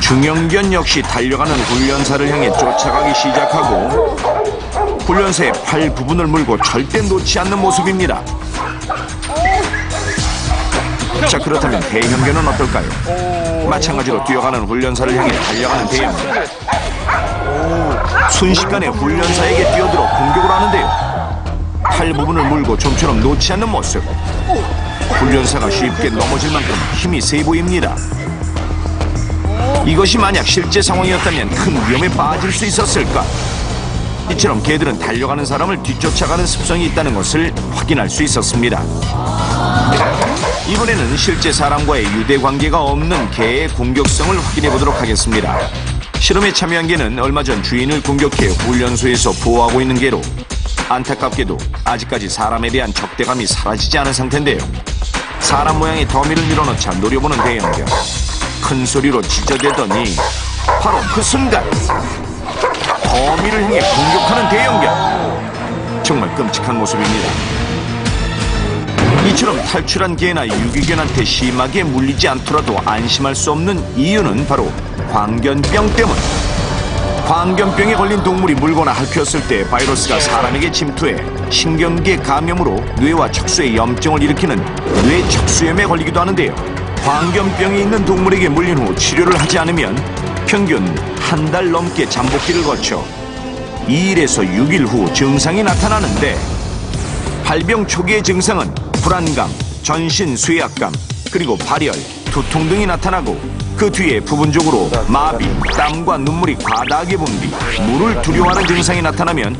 중형견 역시 달려가는 훈련사를 향해 쫓아가기 시작하고 훈련사의 팔 부분을 물고 절대 놓지 않는 모습입니다. 자 그렇다면 대형견은 어떨까요? 마찬가지로 뛰어가는 훈련사를 향해 달려가는 대형견 순식간에 훈련사에게 뛰어들어 공격을 하는데요. 팔 부분을 물고 좀처럼 놓지 않는 모습. 훈련사가 쉽게 넘어질 만큼 힘이 세 보입니다. 이것이 만약 실제 상황이었다면 큰 위험에 빠질 수 있었을까? 이처럼 개들은 달려가는 사람을 뒤쫓아가는 습성이 있다는 것을 확인할 수 있었습니다. 이번에는 실제 사람과의 유대 관계가 없는 개의 공격성을 확인해 보도록 하겠습니다. 실험에 참여한 개는 얼마 전 주인을 공격해 훈련소에서 보호하고 있는 개로 안타깝게도 아직까지 사람에 대한 적대감이 사라지지 않은 상태인데요. 사람 모양의 더미를 밀어넣자 노려보는 대형견. 큰 소리로 짖어대더니 바로 그 순간 더미를 향해 공격하는 대형견. 정말 끔찍한 모습입니다. 이처럼 탈출한 개나 유기견한테 심하게 물리지 않더라도 안심할 수 없는 이유는 바로 광견병 때문. 광견병에 걸린 동물이 물거나 핥혔을 때 바이러스가 사람에게 침투해 신경계 감염으로 뇌와 척수에 염증을 일으키는 뇌 척수염에 걸리기도 하는데요. 광견병이 있는 동물에게 물린 후 치료를 하지 않으면 평균 한 달 넘게 잠복기를 거쳐 2일에서 6일 후 증상이 나타나는데 발병 초기의 증상은 불안감, 전신 쇠약감, 그리고 발열, 두통 등이 나타나고 그 뒤에 부분적으로 마비, 땀과 눈물이 과다하게 분비, 물을 두려워하는 증상이 나타나면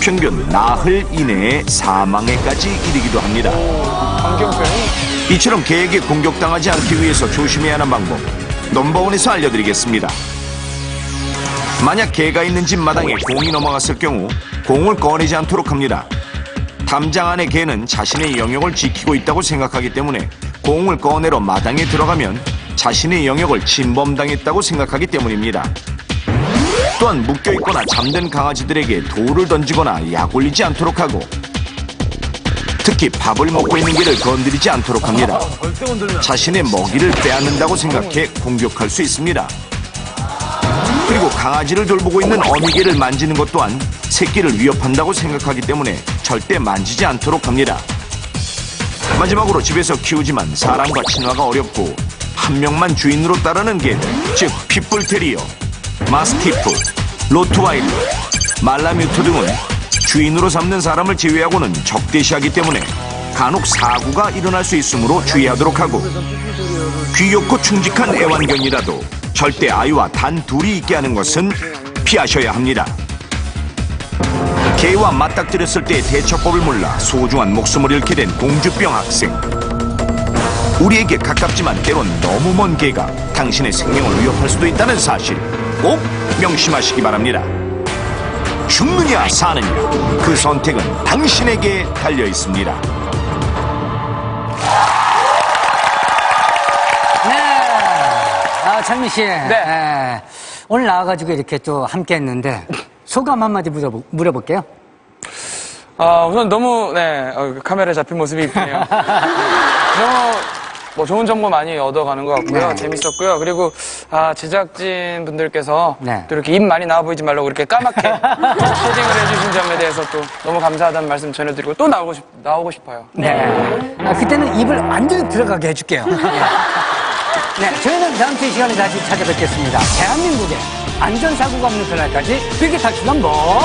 평균 나흘 이내에 사망에까지 이르기도 합니다. 이 처럼 개에게 공격당하지 않기 위해서 조심해야 하는 방법 넘버원에서 알려드리겠습니다. 만약 개가 있는 집 마당에 공이 넘어갔을 경우 공을 꺼내지 않도록 합니다. 담장 안의 개는 자신의 영역을 지키고 있다고 생각하기 때문에 공을 꺼내러 마당에 들어가면 자신의 영역을 침범당했다고 생각하기 때문입니다. 또한 묶여있거나 잠든 강아지들에게 돌을 던지거나 약 올리지 않도록 하고 특히 밥을 먹고 있는 개를 건드리지 않도록 합니다. 자신의 먹이를 빼앗는다고 생각해 공격할 수 있습니다. 그리고 강아지를 돌보고 있는 어미개를 만지는 것 또한 새끼를 위협한다고 생각하기 때문에 절대 만지지 않도록 합니다. 마지막으로 집에서 키우지만 사람과 친화가 어렵고 한 명만 주인으로 따르는 개들, 즉 핏불테리어, 마스티프, 로트와일러, 말라뮤트 등은 주인으로 삼는 사람을 제외하고는 적대시하기 때문에 간혹 사고가 일어날 수 있으므로 주의하도록 하고 귀엽고 충직한 애완견이라도 절대 아이와 단 둘이 있게 하는 것은 피하셔야 합니다. 개와 맞닥뜨렸을 때의 대처법을 몰라 소중한 목숨을 잃게 된 공주병 학생. 우리에게 가깝지만 때론 너무 먼 개가 당신의 생명을 위협할 수도 있다는 사실 꼭 명심하시기 바랍니다. 죽느냐 사느냐 그 선택은 당신에게 달려 있습니다. 네. 아, 창민 씨. 네. 오늘 나와가지고 이렇게 또 함께 했는데 소감 한마디 물어보, 물어볼게요. 아, 우선 너무, 네, 어, 카메라에 잡힌 모습이 있군요. 너무, 뭐, 좋은 정보 많이 얻어가는 것 같고요. 네. 재밌었고요. 그리고, 아, 제작진 분들께서 네. 또 이렇게 입 많이 나와 보이지 말라고 이렇게 까맣게 코딩을 해주신 점에 대해서 또 너무 감사하다는 말씀 전해드리고 또 나오고 싶, 나오고 싶어요. 네. 아, 그때는 입을 완전히 들어가게 해줄게요. 네. 네, 저희는 다음 주 이 시간에 다시 찾아뵙겠습니다. 대한민국의 안전사고가 없는 그날까지 비기 탈출 넘버 원!